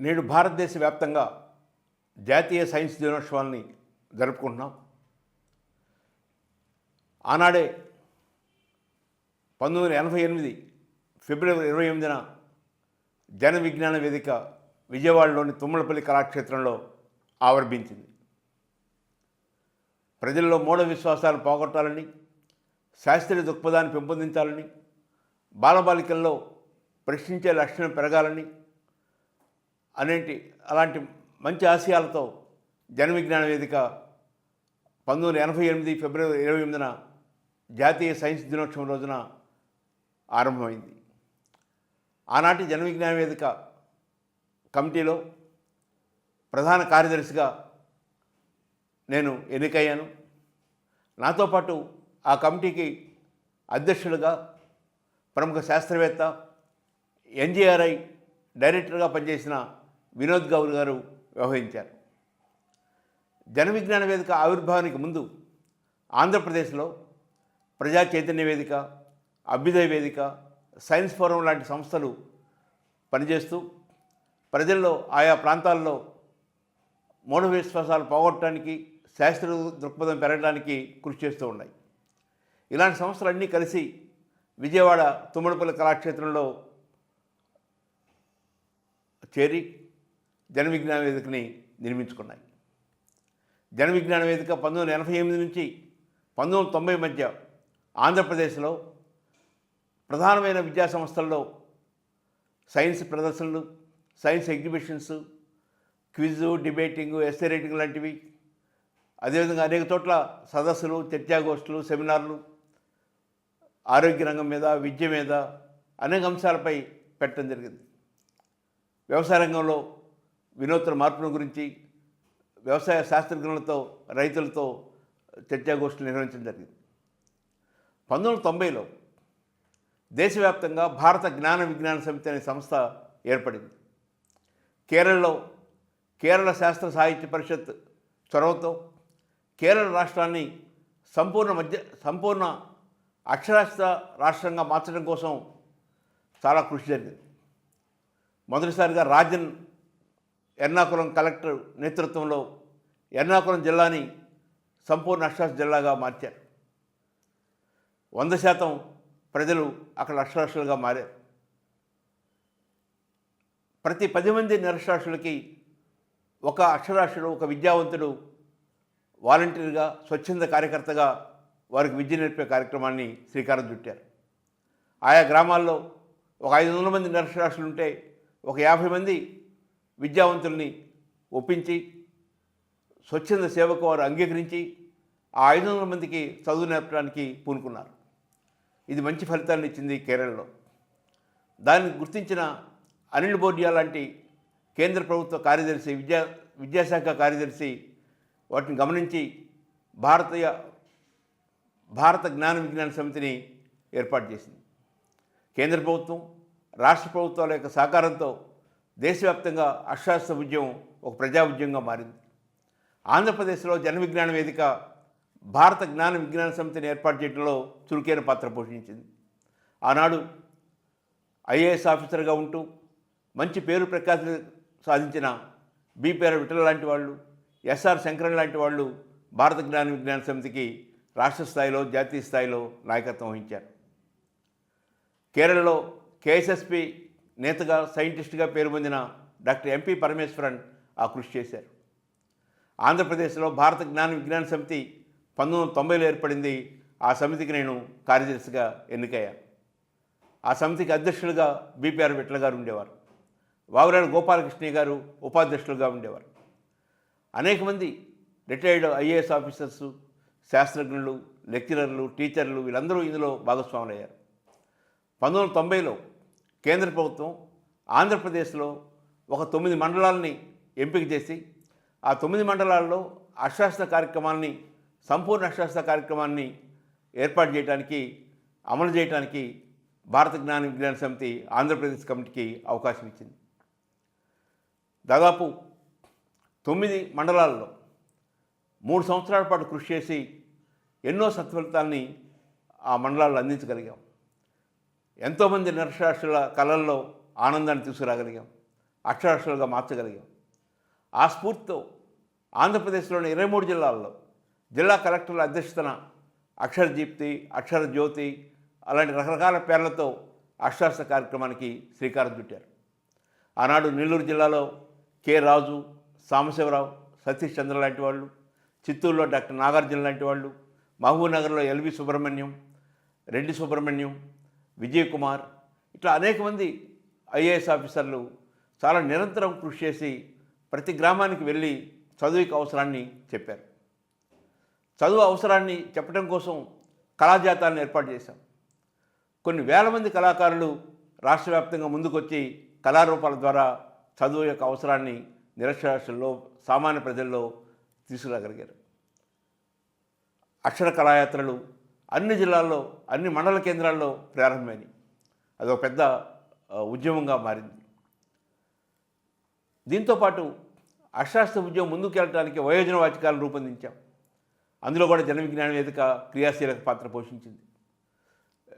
నేడు భారతదేశ వ్యాప్తంగా జాతీయ సైన్స్ దినోత్సవాన్ని జరుపుకుంటున్నాం. ఆనాడే పంతొమ్మిది వందల ఎనభై ఎనిమిది ఫిబ్రవరి ఇరవై ఎనిమిదిన జన విజ్ఞాన వేదిక విజయవాడలోని తుమ్మలపల్లి కళాక్షేత్రంలో ఆవర్భించింది. ప్రజల్లో మూఢ విశ్వాసాలు పోగొట్టాలని శాస్త్రీయ దృక్పథాన్ని పెంపొందించాలని బాలబాలికల్లో ప్రశ్నించే లక్షణం పెరగాలని అనేటి అలాంటి మంచి ఆశయాలతో జన విజ్ఞాన వేదిక పంతొమ్మిది వందల ఎనభై ఎనిమిది ఫిబ్రవరి ఇరవై ఎనిమిదిన జాతీయ సైన్స్ దినోత్సవం రోజున ఆరంభమైంది. ఆనాటి జన విజ్ఞాన వేదిక కమిటీలో ప్రధాన కార్యదర్శిగా నేను ఎన్నికయ్యాను. నాతో పాటు ఆ కమిటీకి అధ్యక్షులుగా ప్రముఖ శాస్త్రవేత్త ఎన్జీఆర్ఐ డైరెక్టర్గా పనిచేసిన వినోద్ గౌర్ గారు వ్యవహరించారు. జనవిజ్ఞాన వేదిక ఆవిర్భావానికి ముందు ఆంధ్రప్రదేశ్లో ప్రజా చైతన్య వేదిక అభ్యుదయ వేదిక సైన్స్ ఫోరం లాంటి సంస్థలు పనిచేస్తూ ప్రజల్లో ఆయా ప్రాంతాల్లో మూఢ విశ్వాసాలు పోగొట్టడానికి శాస్త్ర దృక్పథం పెరగడానికి కృషి చేస్తూ ఉన్నాయి. ఇలాంటి సంస్థలన్నీ కలిసి విజయవాడ తుమ్మడిపల్లి కళాక్షేత్రంలో చేరి జన విజ్ఞాన వేదికని నిర్మించుకున్నాయి. జన విజ్ఞాన వేదిక పంతొమ్మిది వందల ఎనభై ఎనిమిది నుంచి పంతొమ్మిది వందల తొంభై మధ్య ఆంధ్రప్రదేశ్లో ప్రధానమైన విద్యా సంస్థల్లో సైన్స్ ప్రదర్శనలు science exhibitions quiz debating essay writing లాంటివి. అదేవిధంగా అనేక చోట్ల సదస్సులు చర్చాగోష్ఠులు సెమినార్లు ఆరోగ్య రంగం మీద విద్య మీద అనేక అంశాలపై పెట్టడం జరిగింది. వ్యవసాయ రంగంలో వినూత్న మార్పుల గురించి వ్యవసాయ శాస్త్రజ్ఞులతో రైతులతో చర్చాగోష్ఠులు నిర్వహించడం జరిగింది. పంతొమ్మిది వందల తొంభైలో దేశవ్యాప్తంగా భారత జ్ఞాన విజ్ఞాన సమితి అనే సంస్థ ఏర్పడింది. కేరళలో కేరళ శాస్త్ర సాహిత్య పరిషత్ చొరవతో కేరళ రాష్ట్రాన్ని సంపూర్ణ మధ్య సంపూర్ణ అక్షరాస్యత రాష్ట్రంగా మార్చడం కోసం చాలా కృషి జరిగింది. మొదటిసారిగా రాజన్ ఎర్నాకుళం కలెక్టర్ నేతృత్వంలో ఎర్నాకుళం జిల్లాని సంపూర్ణ అక్షరాస్యత జిల్లాగా మార్చారు. వంద శాతం ప్రజలు అక్కడ అక్షరాస్యులుగా మారారు. ప్రతి పది మంది నిరక్షరాస్యులకి ఒక అక్షరాస్యుడు ఒక విద్యావంతుడు వాలంటీర్గా స్వచ్ఛంద కార్యకర్తగా వారికి విద్య నేర్పే కార్యక్రమాన్ని శ్రీకారం చుట్టారు. ఆయా గ్రామాల్లో ఒక ఐదు వందల మంది నిరక్షరాస్యులు ఉంటే ఒక యాభై మంది విద్యావంతుల్ని ఒప్పించి స్వచ్ఛంద సేవకు వారు అంగీకరించి ఆ ఐదు వందల మందికి చదువు నేర్పడానికి పూనుకున్నారు. ఇది మంచి ఫలితాన్ని ఇచ్చింది కేరళలో. దాన్ని గుర్తించిన అనిల్ బోర్డియా లాంటి కేంద్ర ప్రభుత్వ కార్యదర్శి విద్యా విద్యాశాఖ కార్యదర్శి వాటిని గమనించి భారతీయ భారత జ్ఞాన విజ్ఞాన సమితిని ఏర్పాటు చేసింది. కేంద్ర ప్రభుత్వం రాష్ట్ర ప్రభుత్వాల యొక్క సహకారంతో దేశవ్యాప్తంగా అక్షరాస్యత ఉద్యమం ఒక ప్రజా ఉద్యమంగా మారింది. ఆంధ్రప్రదేశ్లో జన విజ్ఞాన వేదిక భారత జ్ఞాన విజ్ఞాన సమితిని ఏర్పాటు చేయడంలో చురుకైన పాత్ర పోషించింది. ఆనాడు ఐఏఎస్ ఆఫీసర్గా ఉంటూ మంచి పేరు ప్రఖ్యాతి సాధించిన బీపీఆర్ విఠల లాంటి వాళ్ళు ఎస్ఆర్ శంకరన్ లాంటి వాళ్ళు భారత జ్ఞాన విజ్ఞాన సమితికి రాష్ట్ర స్థాయిలో జాతీయ స్థాయిలో నాయకత్వం వహించారు. కేరళలో కేఎస్ఎస్పి నేతగా సైంటిస్ట్గా పేరు పొందిన డాక్టర్ ఎంపీ పరమేశ్వరన్ ఆ కృషి చేశారు. ఆంధ్రప్రదేశ్లో భారత జ్ఞాన విజ్ఞాన సమితి పంతొమ్మిది వందల తొంభైలో ఏర్పడింది. ఆ సమితికి నేను కార్యదర్శిగా ఎన్నికయ్యాను ఆ సమితికి అధ్యక్షులుగా బీపీఆర్ విట్ల గారు ఉండేవారు. వాగురాడు గోపాలకృష్ణయ్య గారు ఉపాధ్యక్షులుగా ఉండేవారు. అనేక మంది రిటైర్డ్ ఐఏఎస్ ఆఫీసర్సు శాస్త్రజ్ఞులు లెక్చరర్లు టీచర్లు వీళ్ళందరూ ఇందులో భాగస్వాములు అయ్యారు పంతొమ్మిది వందల తొంభైలో కేంద్ర ప్రభుత్వం ఆంధ్రప్రదేశ్లో ఒక తొమ్మిది మండలాలని ఎంపిక చేసి ఆ తొమ్మిది మండలాల్లో అక్షరాస్యత కార్యక్రమాన్ని సంపూర్ణ అక్షరాస్యత కార్యక్రమాన్ని ఏర్పాటు చేయడానికి అమలు చేయడానికి భారత జ్ఞాన విజ్ఞాన సమితి ఆంధ్రప్రదేశ్ కమిటీకి అవకాశం ఇచ్చింది. దాదాపు తొమ్మిది మండలాల్లో మూడు సంవత్సరాల పాటు కృషి చేసి ఎన్నో సత్ఫలితాల్ని ఆ మండలాల్లో అందించగలిగాం. ఎంతోమంది నిరక్షరాస్యుల కళల్లో ఆనందాన్ని తీసుకురాగలిగాం. అక్షరాస్యులుగా మార్చగలిగాం. ఆ స్ఫూర్తితో ఆంధ్రప్రదేశ్లోని ఇరవై మూడు జిల్లాల్లో జిల్లా కలెక్టర్ల అధ్యక్షతన అక్షర దీప్తి అక్షర జ్యోతి అలాంటి రకరకాల పేర్లతో అక్షరాస కార్యక్రమానికి శ్రీకారం చుట్టారు. ఆనాడు నెల్లూరు జిల్లాలో కె రాజు సాంబశివరావు సతీష్ చంద్ర లాంటి వాళ్ళు చిత్తూరులో డాక్టర్ నాగార్జున లాంటి వాళ్ళు మహబూబ్నగర్లో ఎల్వి సుబ్రహ్మణ్యం రెడ్డి సుబ్రహ్మణ్యం విజయ్ కుమార్ ఇట్లా అనేక మంది ఐఏఎస్ ఆఫీసర్లు చాలా నిరంతరం కృషి చేసి ప్రతి గ్రామానికి వెళ్ళి చదువుకి అవసరాన్ని చెప్పారు. చదువు అవసరాన్ని చెప్పడం కోసం కళాజాతాలను ఏర్పాటు చేశాం. కొన్ని వేల మంది కళాకారులు రాష్ట్ర వ్యాప్తంగా ముందుకొచ్చి కళారూపాల ద్వారా చదువు యొక్క అవసరాన్ని నిరక్షరాస్యుల్లో సామాన్య ప్రజల్లో తీసుకురాగలిగారు. అక్షర కళాయాత్రలు అన్ని జిల్లాల్లో అన్ని మండల కేంద్రాల్లో ప్రారంభమైనవి అదొక పెద్ద ఉద్యమంగా మారింది. దీంతోపాటు అక్షరాస్యత ఉద్యమం ముందుకు వెళ్ళడానికి వయోజన వాచకాలను రూపొందించాం. అందులో కూడా జన విజ్ఞాన వేదిక క్రియాశీలక పాత్ర పోషించింది.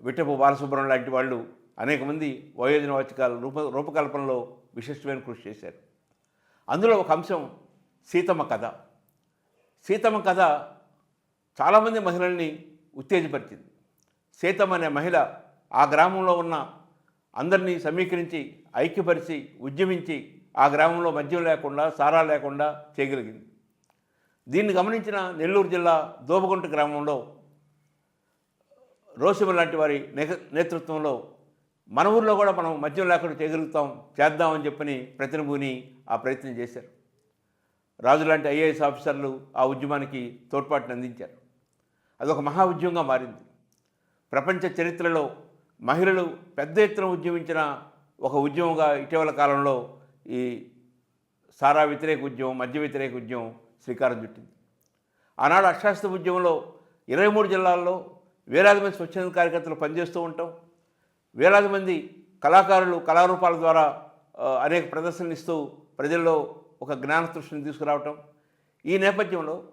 విట్టపు బాలసుబ్రహ్మణ్యం లాంటి వాళ్ళు అనేక మంది వయోజన వాచకాల రూప రూపకల్పనలో విశిష్టమైన కృషి చేశారు. అందులో ఒక అంశం సీతమ్మ కథ. సీతమ్మ కథ చాలామంది మహిళల్ని ఉత్తేజపరిచింది. సీతమ్మ అనే మహిళ ఆ గ్రామంలో ఉన్న అందరినీ సమీకరించి ఐక్యపరిచి ఉద్యమించి ఆ గ్రామంలో మద్యం లేకుండా సారా లేకుండా చేయగలిగింది. దీన్ని గమనించిన నెల్లూరు జిల్లా దోబగుంట గ్రామంలో రోసిమ లాంటి వారి నేతృత్వంలో మన ఊర్లో కూడా మనం మద్యం లేకుండా చేయగలుగుతాం చేద్దామని చెప్పని ప్రతినిభూని ఆ ప్రయత్నం చేశారు. రాజు లాంటి ఐఏఎస్ ఆఫీసర్లు ఆ ఉద్యమానికి తోడ్పాటును అందించారు. అదొక మహా ఉద్యమంగా మారింది. ప్రపంచ చరిత్రలో మహిళలు పెద్ద ఎత్తున ఉద్యమించిన ఒక ఉద్యమంగా ఇటీవల కాలంలో ఈ సారా వ్యతిరేక ఉద్యమం మధ్య వ్యతిరేక ఉద్యమం శ్రీకారం చుట్టింది. ఆనాడు అక్షరాస్యత ఉద్యమంలో ఇరవై మూడు జిల్లాల్లో వేలాది మంది స్వచ్ఛంద కార్యకర్తలు పనిచేస్తూ ఉంటాం. వేలాది మంది కళాకారులు కళారూపాల ద్వారా అనేక ప్రదర్శనలు ఇస్తూ ప్రజల్లో ఒక జ్ఞానతృష్ణిని తీసుకురావటం. ఈ నేపథ్యంలో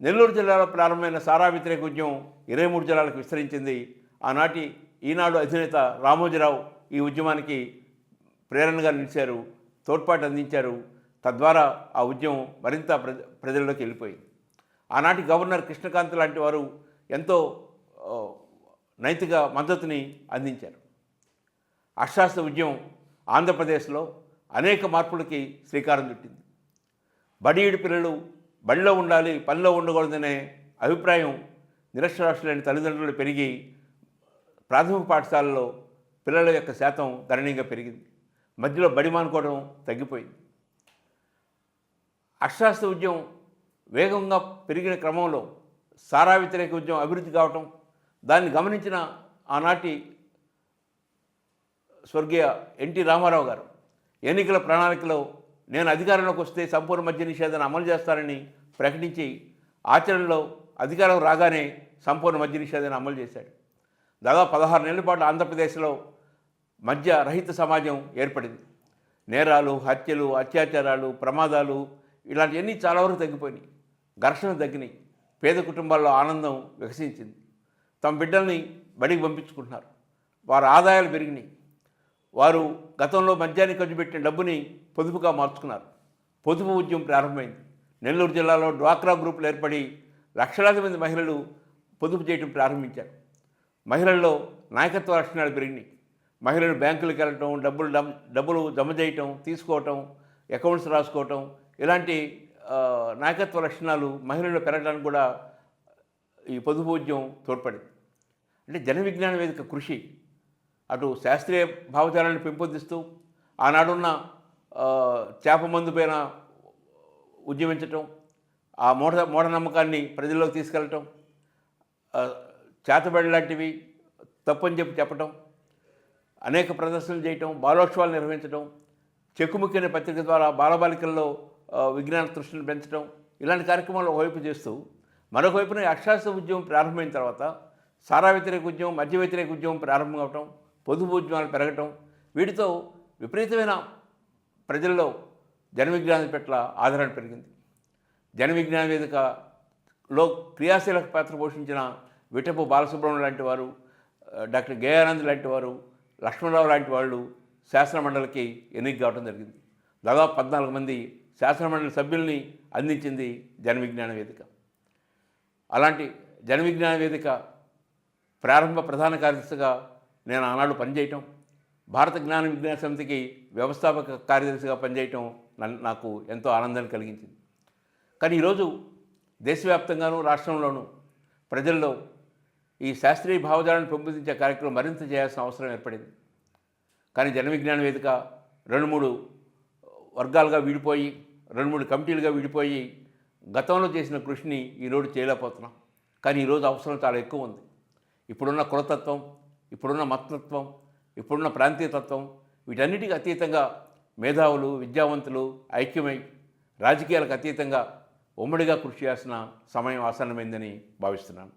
నెల్లూరు జిల్లాలో ప్రారంభమైన సారా వ్యతిరేక ఉద్యమం ఇరవై మూడు జిల్లాలకు విస్తరించింది. ఆనాటి ఈనాడు అధినేత రామోజీరావు ఈ ఉద్యమానికి ప్రేరణగా నిలిచారు తోడ్పాటు అందించారు. తద్వారా ఆ ఉద్యమం మరింత ప్రజ ప్రజల్లోకి వెళ్ళిపోయింది. ఆనాటి గవర్నర్ కృష్ణకాంత్ లాంటి వారు ఎంతో నైతిక మద్దతుని అందించారు. అక్షాస్త్ర ఉద్యమం ఆంధ్రప్రదేశ్లో అనేక మార్పులకి శ్రీకారం చుట్టింది. బడియుడి పిల్లలు బడిలో ఉండాలి పనిలో ఉండకూడదనే అభిప్రాయం నిరక్షరాస్యులైన తల్లిదండ్రులు పెరిగి ప్రాథమిక పాఠశాలలో పిల్లల యొక్క శాతం గణనీయంగా పెరిగింది. మధ్యలో బడి మానుకోవడం తగ్గిపోయింది. అక్షరాస్యత ఉద్యమం వేగంగా పెరిగిన క్రమంలో సారా వ్యతిరేక ఉద్యమం అభివృద్ధి కావటం దాన్ని గమనించిన ఆనాటి స్వర్గీయ ఎన్టీ రామారావు గారు ఎన్నికల ప్రణాళికలో నేను అధికారంలోకి వస్తే సంపూర్ణ మద్య నిషేధాన్ని అమలు చేస్తానని ప్రకటించి ఆచరణలో అధికారం రాగానే సంపూర్ణ మద్య నిషేధాన్ని అమలు చేశాడు. దాదాపు పదహారు నెలల పాటు ఆంధ్రప్రదేశ్లో మద్య రహిత సమాజం ఏర్పడింది. నేరాలు హత్యలు అత్యాచారాలు ప్రమాదాలు ఇలాంటివన్నీ చాలా వరకు తగ్గిపోయినాయి. ఘర్షణ తగ్గినాయి. పేద కుటుంబాల్లో ఆనందం వికసించింది. తమ బిడ్డల్ని బడికి పంపించుకుంటున్నారు. వారి ఆదాయాలు పెరిగినాయి. వారు గతంలో మద్యానికి ఖర్చు పెట్టిన డబ్బుని పొదుపుగా మార్చుకున్నారు. పొదుపు ఉద్యమం ప్రారంభమైంది. నెల్లూరు జిల్లాలో డ్వాక్రా గ్రూపులు ఏర్పడి లక్షలాది మంది మహిళలు పొదుపు చేయడం ప్రారంభించారు. మహిళల్లో నాయకత్వ లక్షణాలు పెరిగినాయి. మహిళలు బ్యాంకులకు వెళ్ళటం డబ్బులు డమ్ డబ్బులు జమ చేయటం తీసుకోవటం అకౌంట్స్ రాసుకోవటం ఇలాంటి నాయకత్వ లక్షణాలు మహిళలు పెరగడానికి కూడా ఈ పొదుపు ఉద్యమం తోడ్పడింది. అంటే జన విజ్ఞాన వేదిక కృషి. అటు శాస్త్రీయ భావజాలాన్ని పెంపొందిస్తూ ఆనాడున్న చేప మందు పైన ఉద్యమించటం ఆ మూఢ మూఢనమ్మకాన్ని ప్రజల్లోకి తీసుకెళ్ళటం చేతబడి లాంటివి తప్పని చెప్పి చెప్పటం అనేక ప్రదర్శనలు చేయటం బాలోత్సవాలు నిర్వహించడం చెక్కుముక్కిన పత్రిక ద్వారా బాలబాలికల్లో విజ్ఞాన తృష్టిని పెంచడం ఇలాంటి కార్యక్రమాలు ఒకవైపు చేస్తూ మరొక వైపున ఉద్యమం ప్రారంభమైన తర్వాత సారా వ్యతిరేక ఉద్యమం మధ్య వ్యతిరేక ఉద్యమం ప్రారంభం అవటం పొదుపు ఉద్యమాలు పెరగటం వీటితో విపరీతమైన ప్రజల్లో జనవిజ్ఞానం పట్ల ఆదరణ పెరిగింది. జనవిజ్ఞాన వేదికలో క్రియాశీలక పాత్ర పోషించిన విటపు బాలసుబ్రహ్మణ్యం లాంటి వారు డాక్టర్ గేయానంద్ లాంటి వారు లక్ష్మణరావు లాంటి వాళ్ళు శాసనమండలికి ఎన్నిక కావడం జరిగింది. దాదాపు పద్నాలుగు మంది శాసనమండలి సభ్యుల్ని అందించింది జన విజ్ఞాన వేదిక. అలాంటి జన విజ్ఞాన వేదిక ప్రారంభ ప్రధాన కార్యదర్శిగా నేను ఆనాడు పనిచేయటం భారత జ్ఞాన విజ్ఞాన సమితికి వ్యవస్థాపక కార్యదర్శిగా పనిచేయటం నన్ను- నాకు ఎంతో ఆనందాన్ని కలిగించింది. కానీ ఈరోజు దేశవ్యాప్తంగానూ రాష్ట్రంలోనూ ప్రజల్లో ఈ శాస్త్రీయ భావజాలను పెంపొందించే కార్యక్రమం మరింత చేయాల్సిన అవసరం ఏర్పడింది. కానీ జన విజ్ఞాన వేదిక రెండు మూడు వర్గాలుగా విడిపోయి రెండు మూడు కమిటీలుగా విడిపోయి గతంలో చేసిన కృషిని ఈరోజు చేయలేకపోతున్నాం. కానీ ఈరోజు అవసరం చాలా ఎక్కువ ఉంది. ఇప్పుడున్న కులతత్వం ఇప్పుడున్న మతతత్వం ఇప్పుడున్న ప్రాంతీయతత్వం వీటన్నిటికి అతీతంగా మేధావులు విద్యావంతులు ఐక్యమై రాజకీయాలకు అతీతంగా ఉమ్మడిగా కృషి చేయాల్సిన సమయం ఆసన్నమైందని భావిస్తున్నాను.